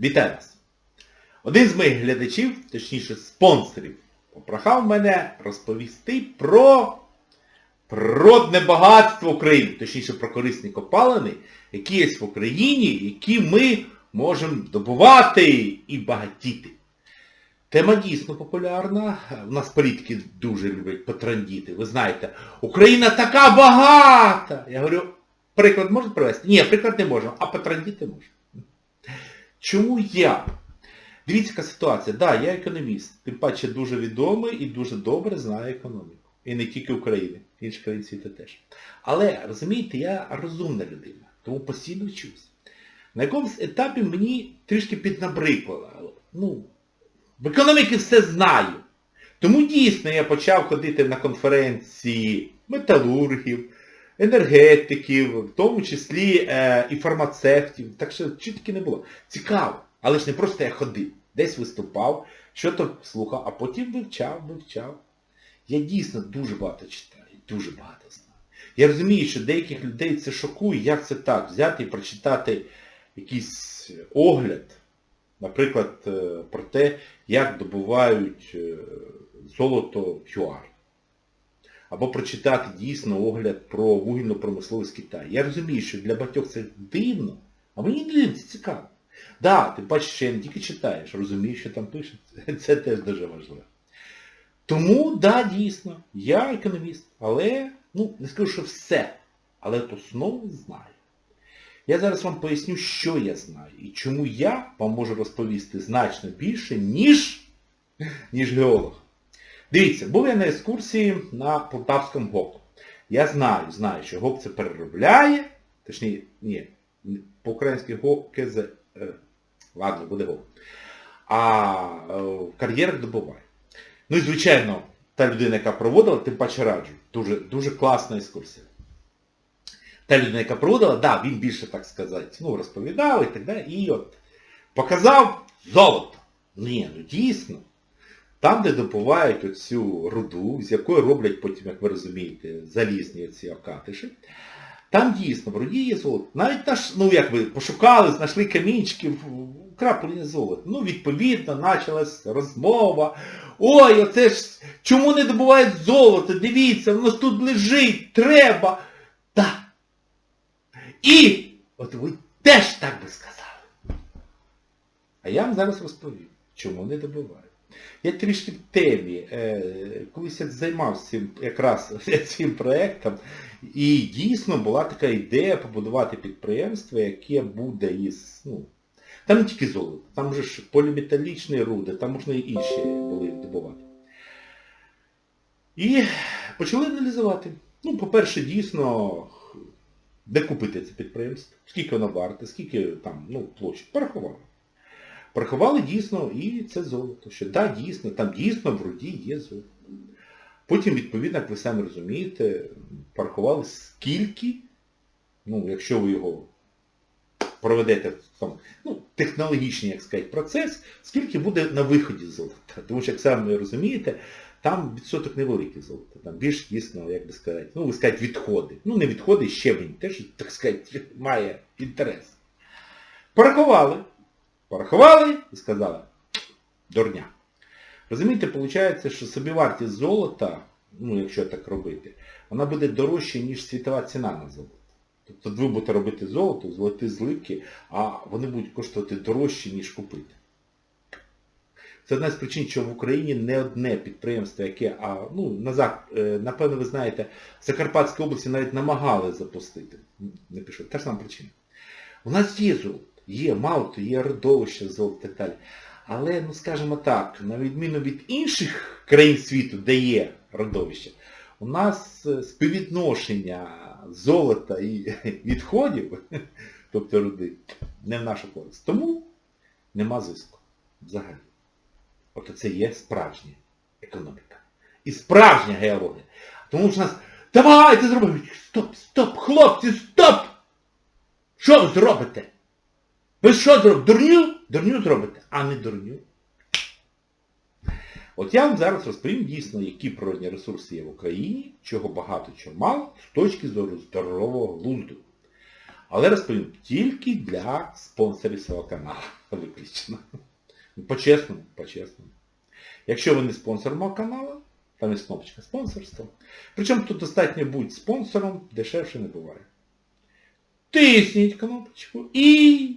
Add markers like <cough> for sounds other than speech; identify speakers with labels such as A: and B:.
A: Вітаю вас! Один з моїх глядачів, точніше спонсорів, попрохав мене розповісти про природне багатство України, точніше про корисні копалини, які є в Україні, які ми можемо добувати і багатіти. Тема дійсно популярна. У нас політики дуже люблять потрандіти. Ви знаєте, Україна така багата! Я говорю, приклад можна привести? Ні, приклад не можемо, а потрандіти можна. Чому я? Дивіться, яка ситуація. Так, да, я економіст. Тим паче дуже відомий і дуже добре знаю економіку. І не тільки України, інші країни світу теж. Але, розумієте, я розумна людина, тому постійно вчусь. На якомусь етапі мені трішки піднабрикло. Ну, в економіці все знаю. Тому дійсно я почав ходити на конференції металургів, енергетиків, в тому числі е, і фармацевтів. Так що чого таки не було. Цікаво. Але ж не просто я ходив, десь виступав, що то слухав, а потім вивчав, вивчав. Я дійсно дуже багато читаю, дуже багато знаю. Я розумію, що деяких людей це шокує, як це так, взяти і прочитати якийсь огляд, наприклад, е, про те, як добувають е, золото в ЮАР. Або прочитати дійсно огляд про вугільну промисловість Китаю. Я розумію, що для багатьох це дивно, а мені не дивно, це цікаво. Так, да, ти бачиш, що я не тільки читаєш, розумієш, що там пишеться. <laughs> Це теж дуже важливо. Тому, да, дійсно, я економіст, але, ну, не скажу, що все, але основу знаю. Я зараз вам поясню, що я знаю і чому я вам можу розповісти значно більше, ніж, <laughs> ніж геолог. Дивіться, був я на екскурсії на Полтавському ГОК. Я знаю, знаю, що ГОК це переробляє, точніше, ні, по-українськи ГОК КЗ, е, ладно, буде ГОК. А е, кар'єрах добуває. Ну і звичайно, та людина, яка проводила, тим паче раджу. Дуже, дуже класна екскурсія. Та людина, яка проводила, да, він більше, так сказати, ну, розповідав і так далі. І от показав золото. Ні, ну дійсно. Там, де добувають оцю руду, з якої роблять потім, як ви розумієте, залізні ці окатиші, там дійсно в руді є золото. Навіть наш, ну як ви пошукали, знайшли камінчики, краплення золота. Ну, відповідно, почалась розмова. Ой, оце ж чому не добувають золото? Дивіться, воно ж тут лежить, треба. Так. І от ви теж так би сказали. А я вам зараз розповім, чому не добувають. Я трішки в темі, е, колись я займався цим, якраз <laughs> цим проєктом, і дійсно була така ідея побудувати підприємство, яке буде із, ну, там не тільки золото, там же ж поліметалічні руди, там можна і інші були добувати. І почали аналізувати. Ну, по-перше, дійсно, де купити це підприємство, скільки воно варте, скільки там, ну, площі. Порахували. Порахували дійсно і це золото. Що да, дійсно, там дійсно в руді є золото. Потім, відповідно, як ви самі розумієте, порахували, скільки, ну, якщо ви його проведете там, ну, технологічний, як сказати, процес, скільки буде на виході золота. Тому що, як самі розумієте, там відсоток невеликий золота. Там більш дійсно, як би сказати, ну, ви сказати, відходи. Ну, не відходи, щебень, теж, так сказати, має інтерес. Порахували. Порахували і сказали, дурня. Розумієте, виходить, що собівартість золота, ну якщо так робити, вона буде дорожча, ніж світова ціна на золото. Тобто ви будете робити золото, золоті зливки, а вони будуть коштувати дорожче, ніж купити. Це одна з причин, що в Україні не одне підприємство, яке, а, ну, назад, напевно, ви знаєте, в Закарпатській області навіть намагали запустити. Не пішов. Та ж сама причина. У нас є золото. Є, мало то, є родовище далі. Але, ну скажімо так, на відміну від інших країн світу, де є родовище, у нас співвідношення золота і <laughs> відходів, <laughs> тобто руди, не в нашу користь. Тому нема зиску взагалі. От це є справжня економіка. І справжня геологія. Тому що нас... Давайте зробимо! Стоп, стоп, хлопці, стоп! Що ви зробите? Ви що зробите? Дурню? Дурню зробите, а не дурню. От я вам зараз розповім дійсно, які природні ресурси є в Україні, чого багато, чого мало, з точки зору здорового глузду. Але розповім тільки для спонсорів свого каналу. <laughs> Виключено. По-чесному, по-чесному. Якщо ви не спонсор мого каналу, там є кнопочка спонсорство. Причому тут достатньо бути спонсором, дешевше не буває. Тисніть кнопочку і...